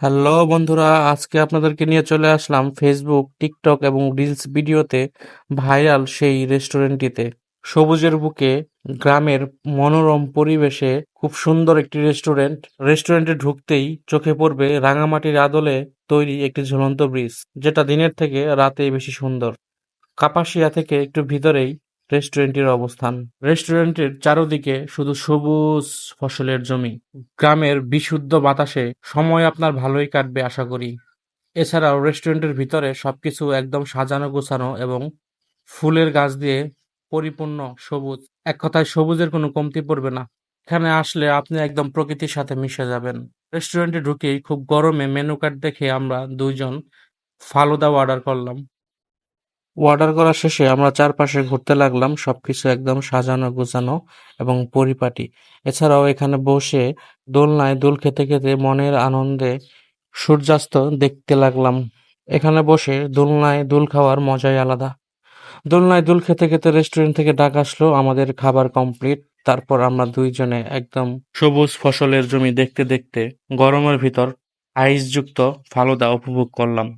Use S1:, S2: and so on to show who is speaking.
S1: Hello বন্ধুরা, আজকে আপনাদেরকে নিয়ে চলে আসলাম ফেসবুক টিকটক এবং রিলস ভিডিওতে ভাইরাল সেই রেস্টুরেন্টটিতে। সবুজের বুকে গ্রামের মনোরম পরিবেশে খুব সুন্দর একটি রেস্টুরেন্ট। রেস্টুরেন্টে ঢুকতেই চোখে পড়বে রাঙামাটির আদলে তৈরি একটি ঝুলন্ত ব্রিজ, যেটা দিনের থেকে রাতে বেশি সুন্দর। কাপাসিয়া থেকে একটু ভিতরেই রেস্টুরেন্টটির অবস্থান। রেস্টুরেন্টের চারদিকে শুধু সবুজ ফসলের জমি। গ্রামের বিশুদ্ধ বাতাসে সময় আপনার ভালোই কাটবে, আশা করি। এছাড়াও রেস্টুরেন্টের ভিতরে সবকিছু একদম সাজানো গোছানো এবং ফুলের গাছ দিয়ে পরিপূর্ণ সবুজ। এক কথায় সবুজের কোনো কমতি পড়বে না। এখানে আসলে আপনি একদম প্রকৃতির সাথে মিশে যাবেন। রেস্টুরেন্টে ঢুকেই খুব গরমে মেনু কার্ড দেখে আমরা দুইজন ফালুদা অর্ডার করলাম। অর্ডার করা শেষে আমরা চারপাশে ঘুরতে লাগলাম, সবকিছু একদম সাজানো, গোছানো এবং পরিপাটি। এছাড়াও এখানে বসে দোলনায় দোল খেতে খেতে মনের আনন্দে সূর্যাস্ত দেখতে লাগলাম। এখানে বসে দোলনায় দোল খাওয়ার মজাই আলাদা। দোলনায় দোল খেতে খেতে রেস্টুরেন্ট থেকে ডাক আসলো, আমাদের খাবার কমপ্লিট তারপর আমরা দুইজনে একদম সবুজ ফসলের জমি দেখতে দেখতে গরমের ভিতর আইসযুক্ত ফালুদা উপভোগ করলাম।